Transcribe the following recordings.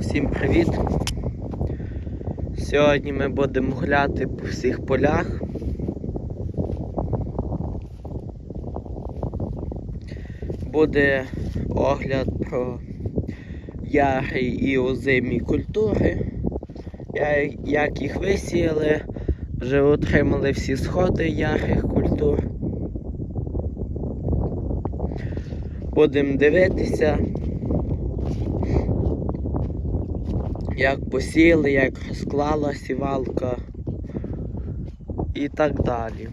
Всім привіт! Сьогодні ми будемо гуляти по всіх полях. Буде огляд про яри і озимі культури, як їх висіяли, вже отримали всі сходи ярих культур. Будемо дивитися, як посіяли, як склала сівалка і так далі.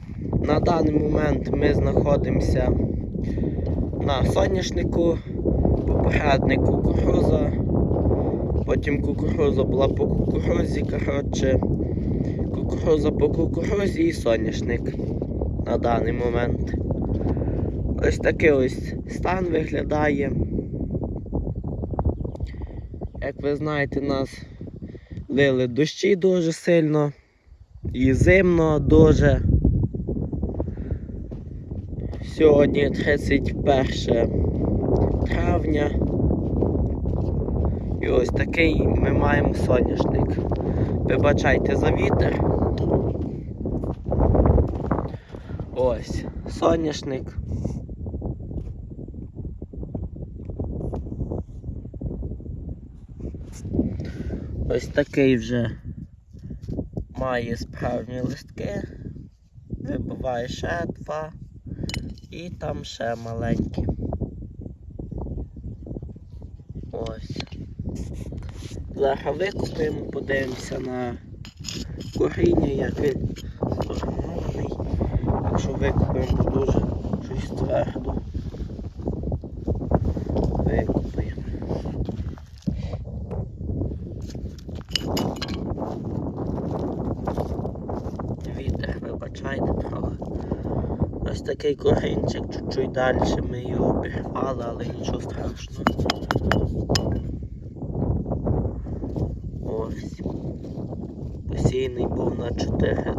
На даний момент ми знаходимося на соняшнику, попередник кукуруза, потім кукуруза була по кукурузі, коротше, кукуруза по кукурузі і соняшник на даний момент. Ось такий ось стан виглядає. Як ви знаєте, нас лили дощі дуже сильно і зимно дуже. Сьогодні 31 травня. І ось такий ми маємо соняшник. Вибачайте за вітер. Ось соняшник. Ось такий вже має справжні листки. Вибиває ще два. І там ще маленькі. Ось. Зараз викупимо, подивимося на коріння, як він сформований. Якщо викупимо то дуже щось твердо. Викупаємо. Вітер, вибачайте трохи. Ось такий корінчик, чуть-чуть далі ми його обірвали, але нічого страшного. Ось. Посійний був на 4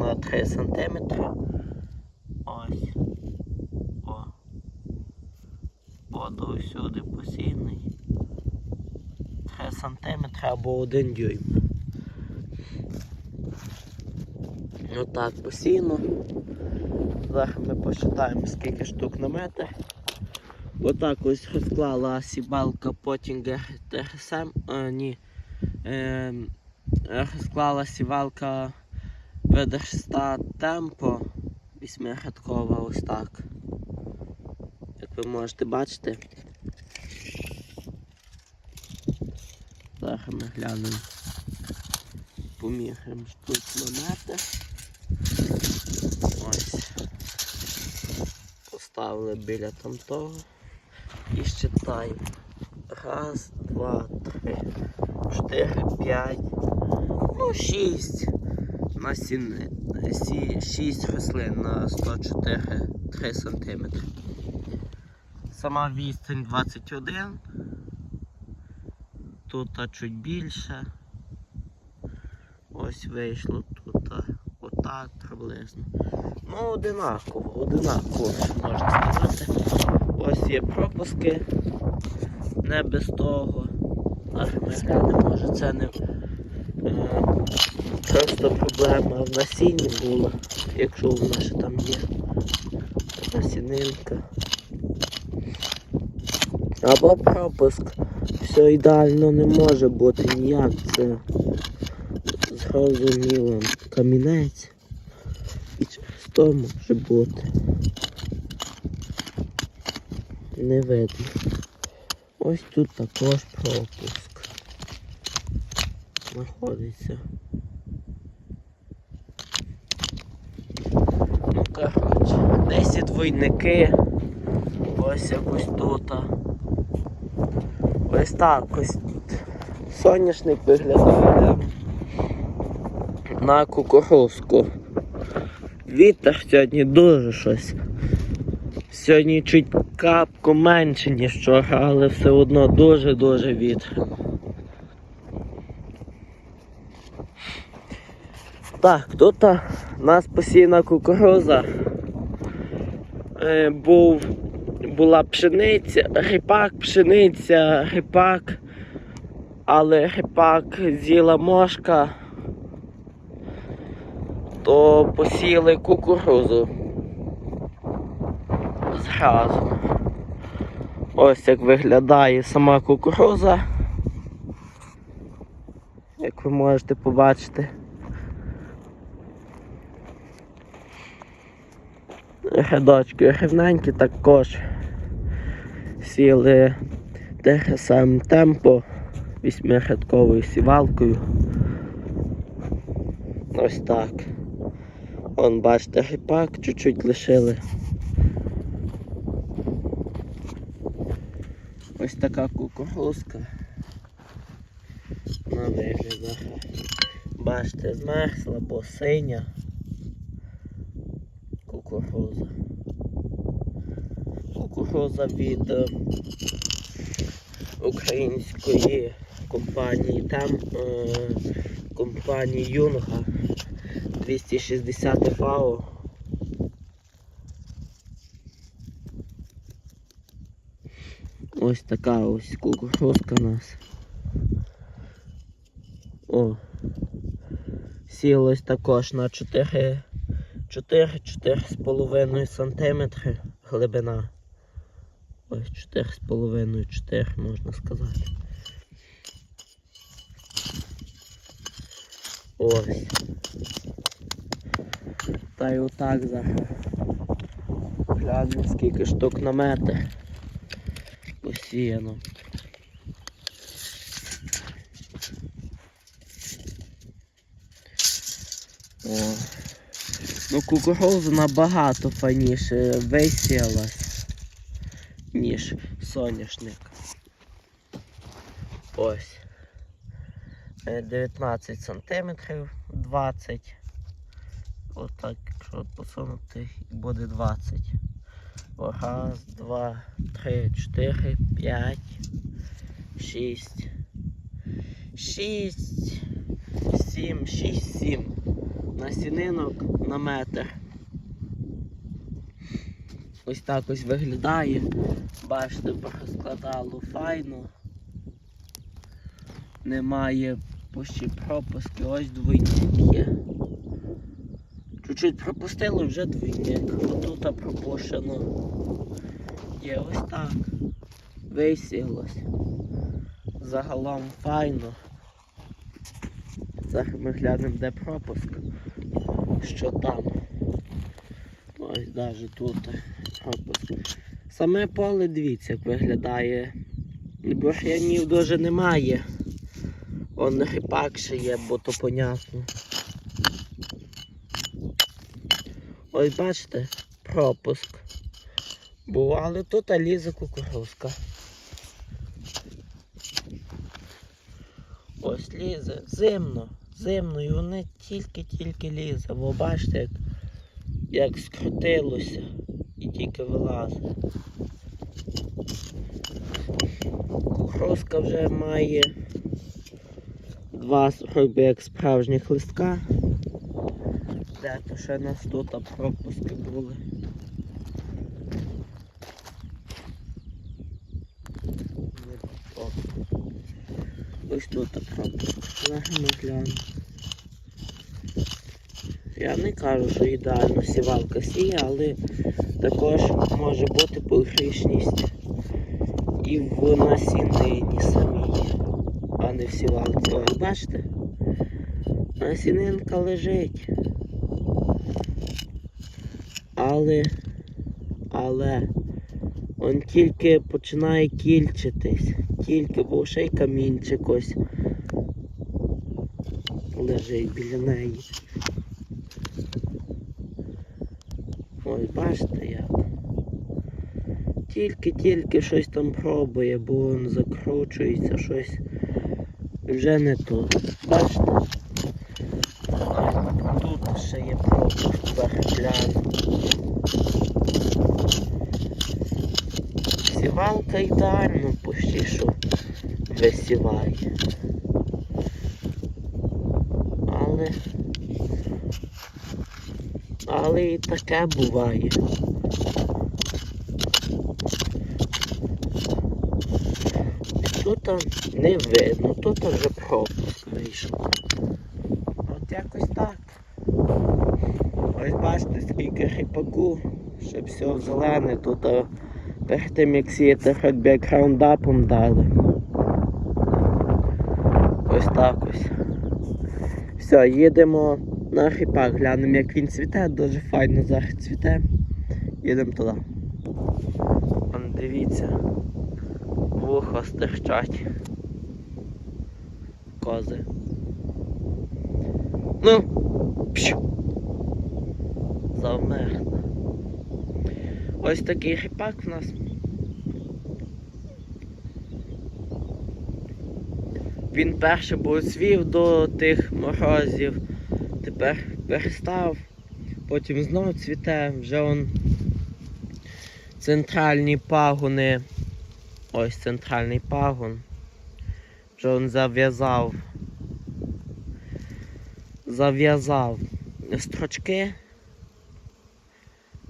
на 3 сантиметри. Ось. О. Воду всюди посійний. 3 сантиметри або 1 дюйм. Отак посійно. Зараз ми посчитаємо скільки штук на метр. Отак ось розклала сібалка Потінгер ТГСМ. А, ні. Е, розклала сівалка Ведерста Темпо. Вісьмирядкова ось так. Як ви можете бачити. Зараз ми глянемо. Поміряємо штук на метр. Ось. Поставили біля там того. І считаємо. Раз, два, три, чотири, п'ять. Ну, шість. На сі... шість рослин на 104 3 см. Сама відстань 21. Тут чуть більше. Ось вийшло отак приблизно. Ну, одинаково, одинаково, можна сказати. Ось є пропуски, не без того. Ми може це не е, просто проблема в насінні була, якщо вона ще там є. Насінинка. Або пропуск. Все ідеально не може бути ніяк. Це зрозуміло камінець. І через то може бути. Не видно. Ось тут також пропуск. Знаходиться. Ну коротше, 10 двойники. Ось якось тут. Ось так ось тут. соняшник виглядає на кукурузку. Вітер сьогодні дуже щось. Сьогодні чуть капку менше, ніж вчора, але все одно дуже-дуже вітер. Так, тут у нас посіяна кукуруза. Е, був, була пшениця, ріпак, пшениця, ріпак. але ріпак з'їла мошка, то посіяли кукурузу. Зразу. Ось як виглядає сама кукуруза. Як ви можете побачити. Рядочки рівненькі також сіли те саме темпо вісьмирядковою сівалкою. Ось так. Вон бачите ріпак, чуть-чуть лишили. Ось така кукурузка. На вигляд. Бачите, змерзла, бо синя кукуруза. Кукуруза від е, української компанії там е, компанії Юнга 260 ФАО. Ось така ось кукурузка у нас. О. Сілось також на 4 4-4,5 см глибина. Ось 4,5-4 можна сказати. Ось. Та й отак зараз. Глянемо скільки штук на метр. Посіяно. О. Ну, кукуруза набагато файніше висіялась, ніж соняшник. Ось. Е, 19 сантиметрів, 20. Отак, якщо посунути, буде 20. Раз, два, три, чотири, п'ять, шість. Шість. Сім, шість, сім. Насінинок на метр. Ось так ось виглядає. Бачите, розкладало файно. Немає почти пропуски, ось двойник є. Чуть-чуть пропустили, вже двійник. Отут пропущено. Є ось так. Висілось. Загалом файно. Зараз ми глянемо, де пропуск. Що там. Ось навіть тут пропуск. Саме поле, дивіться, як виглядає. Бур'янів дуже немає. Он ріпак ще є, бо то понятно. Ось бачите, пропуск. Був, але тут лізе кукурузка. Ось лізе, зимно, зимно, і вони тільки-тільки лізе. Бо бачите, як, як скрутилося і тільки вилазить. Кукурузка вже має два робить як справжніх листка. Де то ще нас тут пропуски були. Ось тут пропуск. Ми глянемо. Я не кажу, що ідеально сівалка сіє, але також може бути погрішність і в насіннині самій, а не в сівалці. Ось бачите? Насінинка лежить. Але, але он тільки починає кільчитись. Тільки був ще й камінчик ось лежить біля неї. Ось бачите як. Тільки-тільки щось там пробує, бо він закручується щось. Вже не то. Бачите? Ще є пропуск загляну. Сівалка ідеально почти що висіває. Але але і таке буває. Тут не видно, тут вже пропуск вийшов. От якось так. Ось бачите, скільки ріпаку, ще все зелене, тут перед тим як сіяти хоч би як раундапом дали. Ось так ось. Все, їдемо на ріпак, глянемо як він цвіте, дуже файно зараз цвіте. Їдемо туди. Дивіться. Вухо стирчать. Кози. Ну, пшу. Завмерла. Ось такий ріпак в нас. Він перше був цвів до тих морозів, тепер перестав, потім знову цвіте, вже он центральні пагони. Ось центральний пагон. Вже він зав'язав. Зав'язав строчки.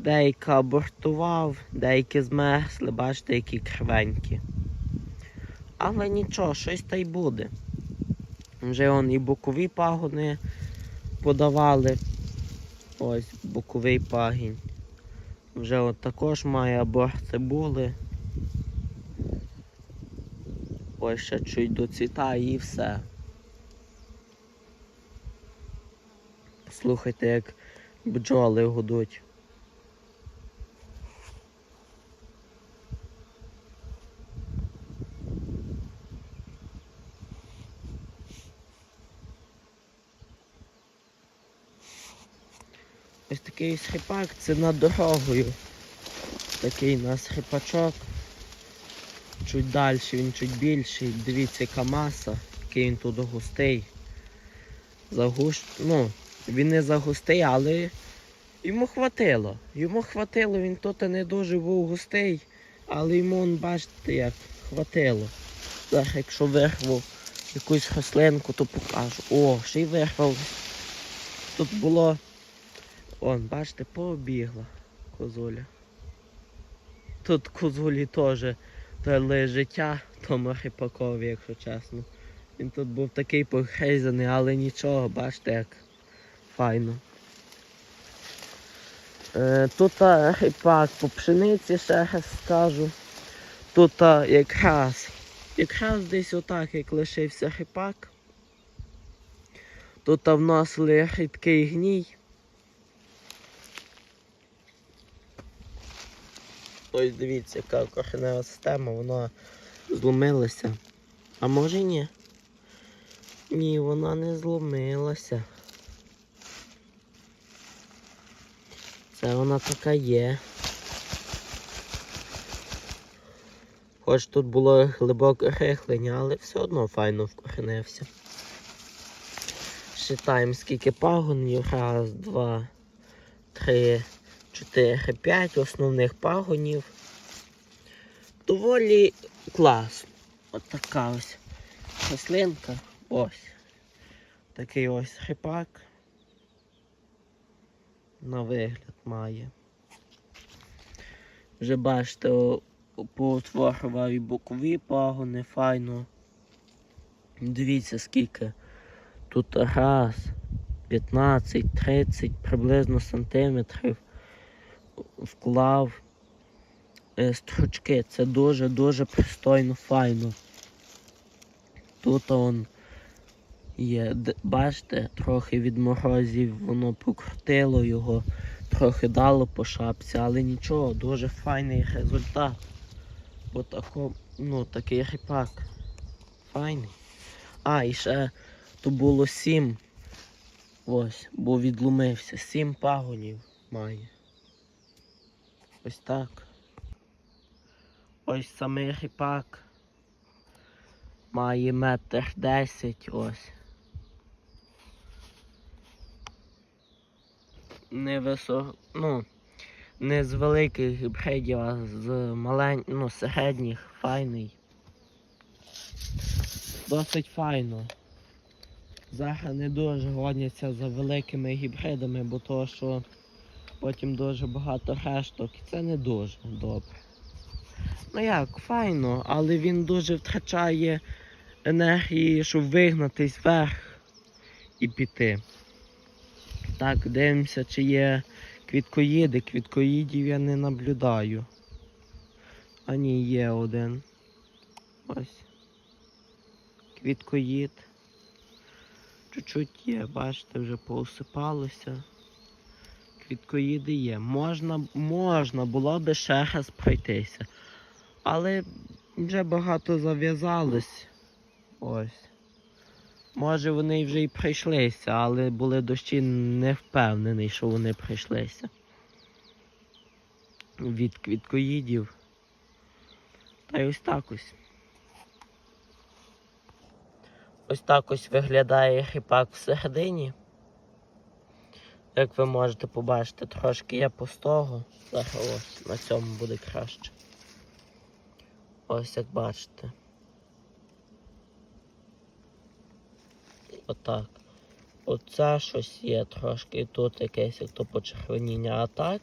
Деякі абортував, деякі змерзли, бачите, які кривенькі. Але нічого, щось та й буде. Вже он і бокові пагони подавали. Ось боковий пагінь. Вже от також має аборт цибули. Ось ще чуть доцвітає і все. Слухайте, як бджоли гудуть. Такий схипак, це над дорогою. Такий у нас хрипачок. Чуть далі він чуть більший. Дивіться, яка маса, який він тут густий. Загуш... Ну, він не загустий, але йому хватило. Йому хватило, він тут не дуже був густий, але йому, он, бачите, як хватило. Зараз, якщо вирвав якусь рослинку, то покажу. О, ще й вирвав. Тут було. Он, бачите, побігла козуля. Тут козулі теж дали життя тому ріпакові, якщо чесно. Він тут був такий похейзаний, але нічого, бачите, як файно. Е, тут а, ріпак по пшениці ще раз скажу. Тут якраз, якраз десь отак, як лишився ріпак. Тут вносили рідкий гній. Ось дивіться, яка коренева система, вона зломилася. А може і ні? Ні, вона не зломилася. Це вона така є. Хоч тут було глибоке рихлення, але все одно файно вкоренився. Считаємо скільки пагонів. Раз, два, три, чотири, п'ять основних пагонів. Доволі класно. От така ось рослинка. Ось. Такий ось хрипак. На вигляд має. Вже бачите, поутворював і бокові пагони, файно. Дивіться скільки. Тут раз, 15-30 приблизно сантиметрів вклав е, стручки. Це дуже-дуже пристойно, файно. Тут он є, бачите, трохи від морозів воно покрутило його, трохи дало по шапці, але нічого, дуже файний результат. Бо тако, ну, такий ріпак. Файний. А, і ще то було сім. Ось, бо відломився. Сім пагонів має. Ось так. Ось самий ріпак. Має метр десять ось. Не висо... ну, не з великих гібридів, а з малень... ну, середніх, файний. Досить файно. Зараз не дуже гоняться за великими гібридами, бо то, що потім дуже багато решток, і це не дуже добре. Ну як, файно, але він дуже втрачає енергії, щоб вигнатись вверх і піти. Так, дивимося, чи є квіткоїди. Квіткоїдів я не наблюдаю. А ні, є один. Ось. Квіткоїд. Чуть-чуть є, бачите, вже поусипалося. Квіткоїди є. Можна, можна було би ще раз пройтися. Але вже багато зав'язалось. Ось. Може вони вже і прийшлися, але були дощі не впевнений, що вони прийшлися. Від квіткоїдів. Та й ось так ось. Ось так ось виглядає хіпак всередині. Як ви можете побачити, трошки є пустого. Зараз ось на цьому буде краще. Ось як бачите. Отак. Оце щось є трошки, і тут якесь як то почервоніння. А так,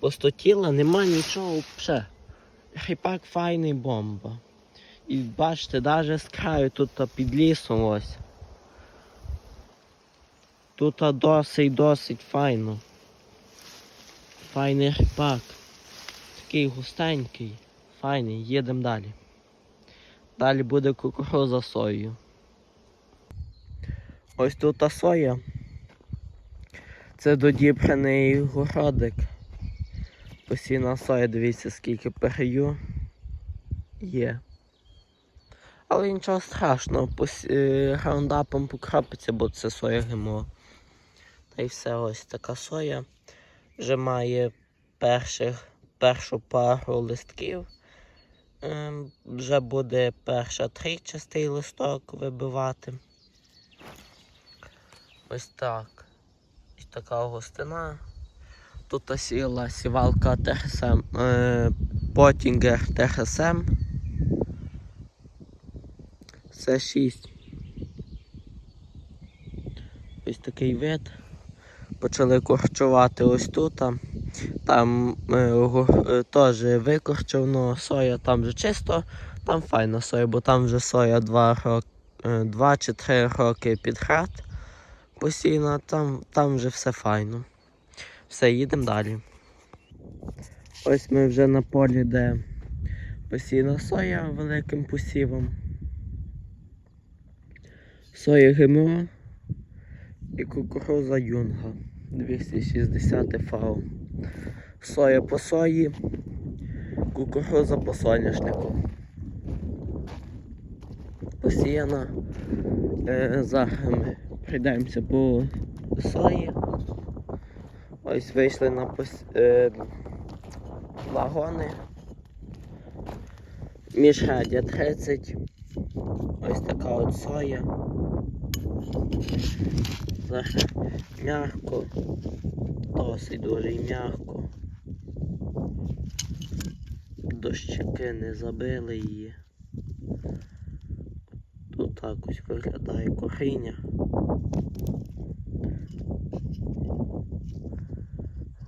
пустотіла нема нічого взагалі. Хіпак файний бомба. І бачите, навіть з краю тут під лісом ось. Тут досить досить файно. Файний хіпак. Такий густенький. Файний, їдемо далі. Далі буде кукуруза соєю. Ось тут та соя. Це додібраний городик. Постійна соя, дивіться, скільки перею є. Але нічого страшного, е, раундапом покропиться, бо це соя ГМО. Й все, ось така соя. Вже має перших, першу пару листків. Ем, вже буде перша трійчастий листок вибивати. Ось так. Ось така гостина. Тут сіла сівалка ТХСМ, е, Потінгер ТХСМ. Це 6. Ось такий вид. Почали корчувати ось тут. Там е, е, теж викорчовано соя, там вже чисто, там файна соя, бо там вже соя 2, рок, 2 чи 3 роки підхрат постійно, там, там вже все файно. Все, їдемо далі. Ось ми вже на полі, де постійна соя великим посівом. Соя ГМО і кукуруза юнга 260 фау. Соя по сої, кукуруза по соняшнику. Посіяна. Е, зараз прийдемося по сої. Ось вийшли на пос... е, вагони. Міжрядя 30. Ось така от соя. Зараз м'яко. Досить дуже і м'яко. Не забили її. Тут так ось виглядає коріння.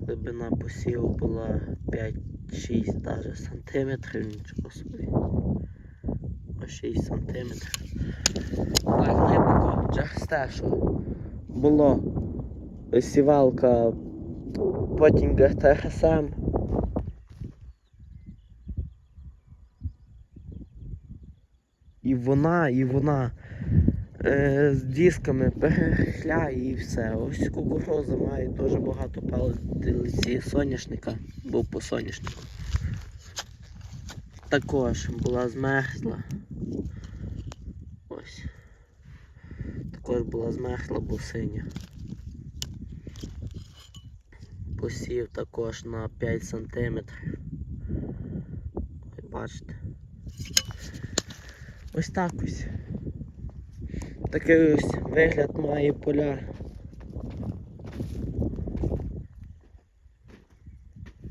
Глибина посіву була 5-6 даже сантиметрів, нічого собі. О 6 сантиметрів. Так глибоко через те, було сівалка Потінгер ТРСМ. І вона, і вона е, з дисками перехляє і все. Ось кукуруза має дуже багато палиці соняшника, був по соняшнику. Також була змерзла. Ось. Також була змерзла, бо синя. Посів також на 5 сантиметрів. Ой, Бачите. Ось так ось. Такий ось вигляд має поля.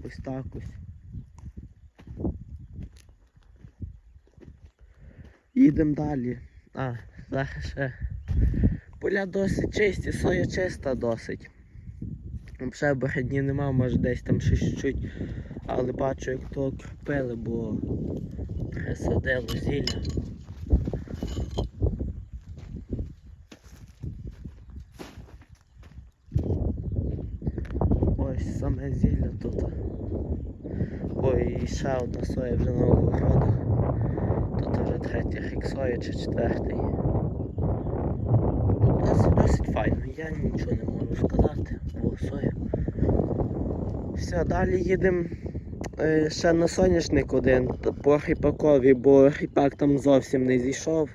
Ось так ось. Їдемо далі. А, зараз ще. Поля досить чисті, соя чиста досить. Взагалі бородні нема, може десь там щось чуть Але бачу, як то кропили, бо присадило зілля. Ось саме зілля тут. Ой, і ще одна соя вже на огородах. Тут вже третій рік сої чи четвертий. Досить, досить файно, я нічого не можу сказати. О, соя. Все, далі їдемо е, ще на соняшник один по ріпакові, бо ріпак там зовсім не зійшов.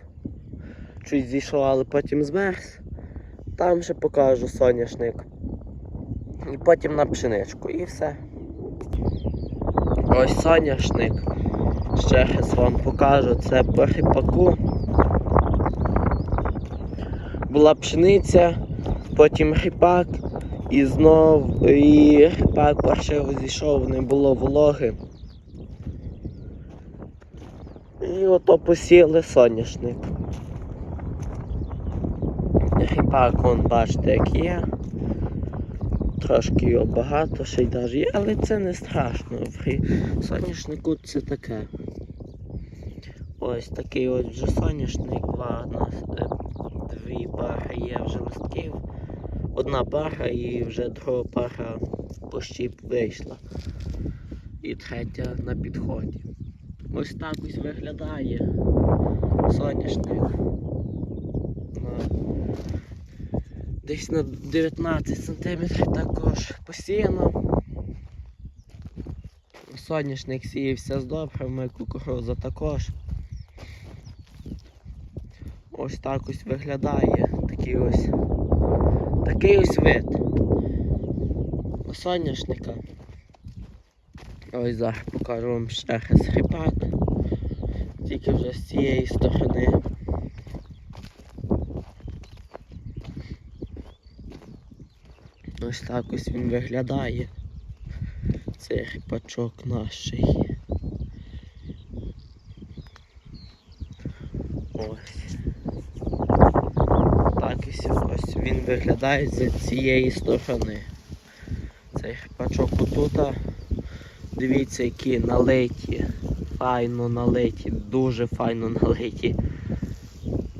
Чуть зійшов, але потім змерз. Там ще покажу соняшник. І потім на пшеничку і все. Ось соняшник. Ще раз вам покажу це по ріпаку. Була пшениця, потім ріпак, і знов і ріпак перше зійшов, не було вологи. І ото посіяли соняшник. Ріпак, вон бачите, як є. Трошки його багато, ще й навіть є, але це не страшно. В соняшнику це таке. Ось такий ось вже соняшник, нас, е, дві пари є вже листків. Одна пара і вже друга пара пощіп вийшла. І третя на підході. Ось так ось виглядає соняшник. На десь на 19 см також посіяно. Соняшник сіявся з добрими, кукуруза також. Ось так ось виглядає такий ось такий ось вид соняшника. Ось зараз покажу вам ще раз хріпак. Тільки вже з цієї сторони. Ось так ось він виглядає. Цей хріпачок наший. Ось. Так ось, він виглядає з цієї сторони. Цей хріпачок отут. Дивіться, які налиті. Файно налиті, дуже файно налиті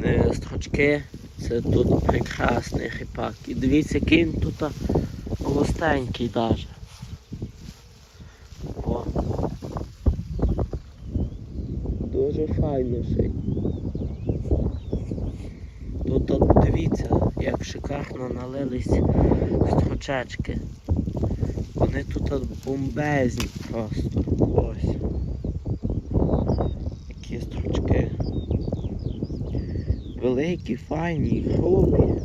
е, строчки. Це тут прекрасний хріпак. І дивіться, який він тут густенький даже. О. Дуже файно ще. Тут от дивіться, як шикарно налились строчечки. Вони тут бомбезні просто. Ось. Які строчки. Великі, файні, грубі.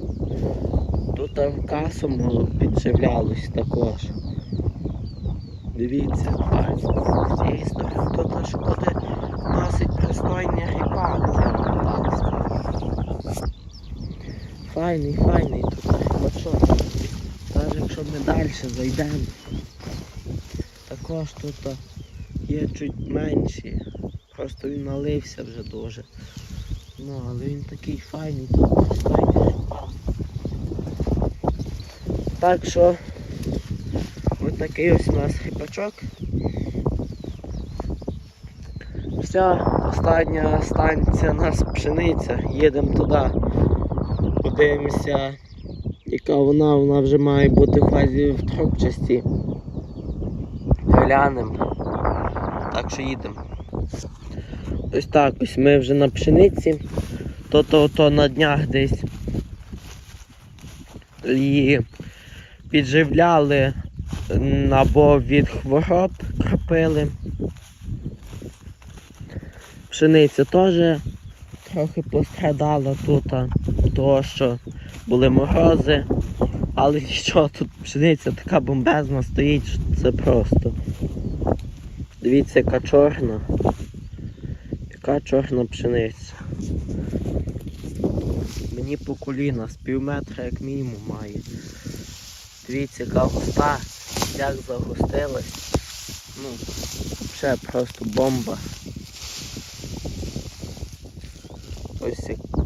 Тут касом підживлялось також. Дивіться. З тут аж буде досить пристойний ріпак, я вам так скажу. Файний, файний тут ріпачок. Навіть якщо ми далі зайдемо, також тут є чуть менші. Просто він налився вже дуже. Ну, але він такий файний, тут ріпак. Так що ось такий ось у нас ріпачок. Все, остання станція у нас пшениця. Їдемо туди. Подивимося, яка вона, вона вже має бути в фазі в трубчасті. Глянемо. Так що їдемо. Ось так, ось ми вже на пшениці. То-то то на днях десь її підживляли або від хвороб кропили. Пшениця теж трохи пострадала тут, того що були морози. Але що тут пшениця така бомбезна стоїть, що це просто. Дивіться, яка чорна. Яка чорна пшениця. Мені по коліна з пів метра як мінімум має. Дивіться, яка густа, як загустилась. Ну, ще просто бомба. Ось як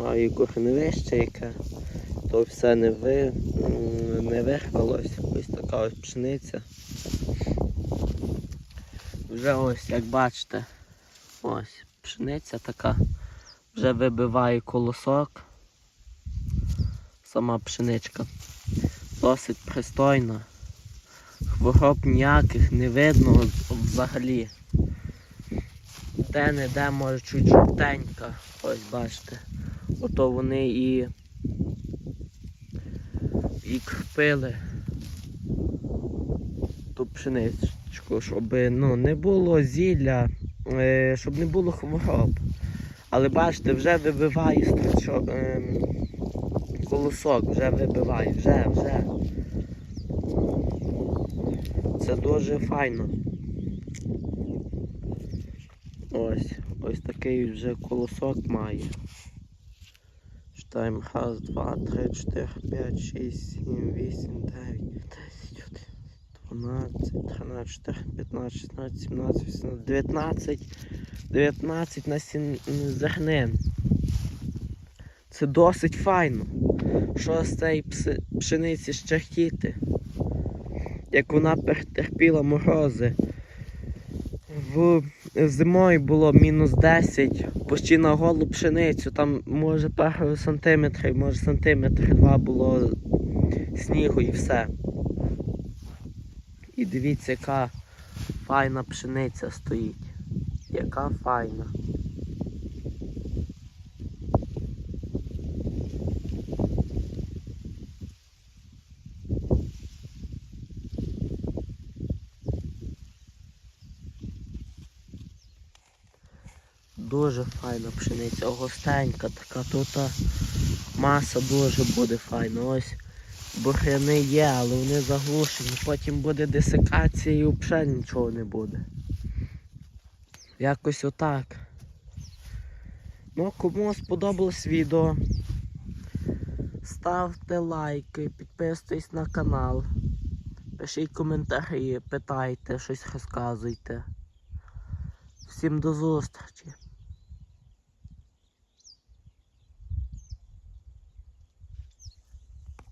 маю кореневище, яке то все не ви, не вирвалось. Ось така ось пшениця. Вже ось, як бачите, ось пшениця така. Вже вибиває колосок. Сама пшеничка. Досить пристойна. Хвороб ніяких не видно взагалі. Де не де може чуть жовтенька. Ось бачите. Ото вони і, і кпили ту пшеничку, щоб ну, не було зілля, е, щоб не було хвороб. Але бачите, вже вибиває стрічок, е, колосок, вже вибиває, вже, вже. Це дуже файно. Ось, ось такий вже колосок має. Читаємо раз, два, три, чотири, п'ять, шість, сім, вісім, дев'ять, десять, одинадцять, дванадцять, тринадцять, чотирнадцять, п'ятнадцять, шістнадцять, сімнадцять, вісімнадцять, дев'ятнадцять, на сім зернин. Це досить файно. Що з цієї пшениці ще хотіти? Як вона перетерпіла морози. В зимою було мінус 10, почти на голу пшеницю, там може пару сантиметрів, може сантиметр два було снігу і все. І дивіться, яка файна пшениця стоїть. Яка файна. Дуже файна пшениця, густенька така, тут маса дуже буде файна. Ось буряни є, але вони заглушені. Потім буде десикація і взагалі нічого не буде. Якось отак. Ну, кому сподобалось відео, ставте лайки, підписуйтесь на канал, пишіть коментарі, питайте, щось розказуйте. Всім до зустрічі!